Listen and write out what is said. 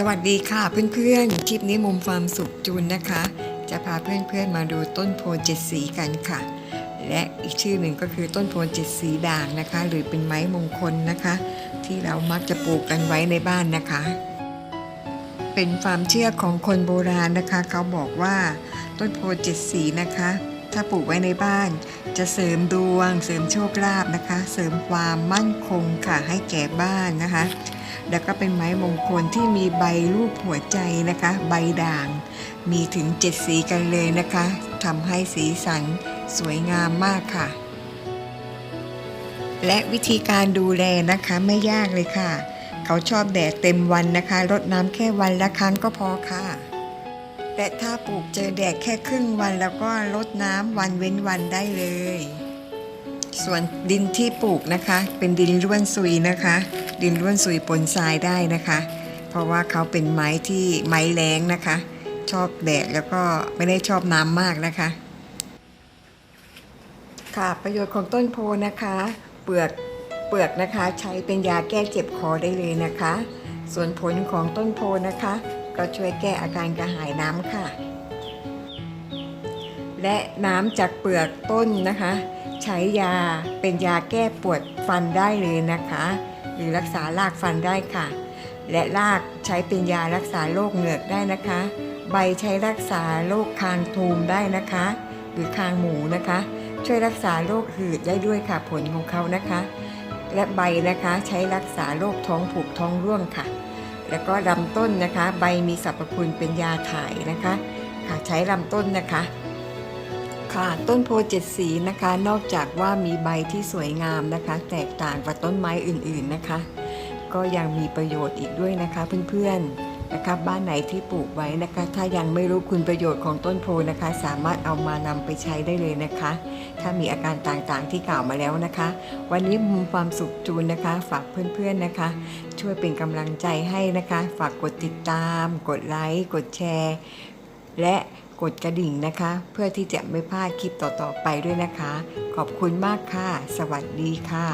สวัสดีค่ะเพื่อนๆ คลิปนี้มุมฟาร์มสุขจูนนะคะ จะพาเพื่อนๆมาดูต้นโพเจ็ดสีกันค่ะ และอีกชื่อหนึ่งก็คือต้นโพเจ็ดสีด่างนะคะ หรือเป็นไม้มงคลนะคะ ที่เรามักจะปลูกกันไว้ในบ้านนะคะ เป็นความเชื่อของคนโบราณนะคะ เขาบอกว่าต้นโพเจ็ดสีนะคะ ถ้าปลูกไว้ในบ้าน จะเสริมดวง เสริมโชคลาภนะคะ เสริมความมั่นคงค่ะให้แก่บ้านนะคะ แล้วก็เป็นไม้มงคลที่มีใบรูปหัวใจนะคะ ใบด่าง มีถึงเจ็ดสีกันเลยนะคะทำให้สีสันสวยงามมากค่ะ และวิธีการดูแลนะคะไม่ยากเลยค่ะ เขาชอบแดดเต็มวันนะคะรดน้ำแค่วันละครั้งก็พอค่ะและถ้าปลูกเจอแดดแค่ครึ่งวันแล้วก็รดน้ำวันเว้นวันได้เลย ส่วนดินที่ปลูกนะคะ เป็นดินร่วนซุยนะคะ ดินร่วนซุยปนทรายได้นะคะ เพราะว่าเขาเป็นไม้ที่ไม้แรงนะคะ ชอบแดดแล้วก็ไม่ได้ชอบน้ำมากนะคะ ค่ะประโยชน์ของต้นโพนะคะ เปลือกเปลือกนะคะ ใช้เป็นยาแก้เจ็บคอได้เลยนะคะ ส่วนผลของต้นโพนะคะ ก็ช่วยแก้อาการกระหายน้ำค่ะ และน้ำจากเปลือกต้นนะคะ ใช้ยาเป็นยาแก้ปวดฟันได้เลยนะคะ หรือรักษารากฟันได้ค่ะ และรากใช้เป็นยารักษาโรคเหงือกได้นะคะ ใบใช้รักษาโรคคางทูมได้นะคะ หรือคางหมูนะคะ ช่วยรักษาโรคหืดได้ด้วยค่ะผลของเขานะคะ และใบนะคะใช้รักษาโรคท้องผูกท้องร่วงค่ะ แล้วก็ลำต้นนะคะ ใบมีสรรพคุณเป็นยาถ่ายนะคะ ค่ะใช้ลำต้นนะคะ ค่ะต้นโพเจ็ดสีนะคะ นอกจากว่ามีใบที่สวยงามนะคะ แตกต่างกับต้นไม้อื่นๆนะคะ ก็ยังมีประโยชน์อีกด้วยนะคะเพื่อนๆนะคะบ้านไหนที่ปลูกไว้นะคะ ถ้ายังไม่รู้คุณประโยชน์ของต้นโพนะคะ สามารถเอามานำไปใช้ได้เลยนะคะ ถ้ามีอาการต่างๆที่กล่าวมาแล้วนะคะ วันนี้มุมความสุขจูนนะคะ ฝากเพื่อนๆนะคะ ช่วยเป็นกำลังใจให้นะคะ ฝากกดติดตาม กดไลค์กดแชร์ และ กดกระดิ่งนะคะ เพื่อที่จะไม่พลาดคลิปต่อๆไปด้วยนะคะ ขอบคุณมากค่ะ สวัสดีค่ะ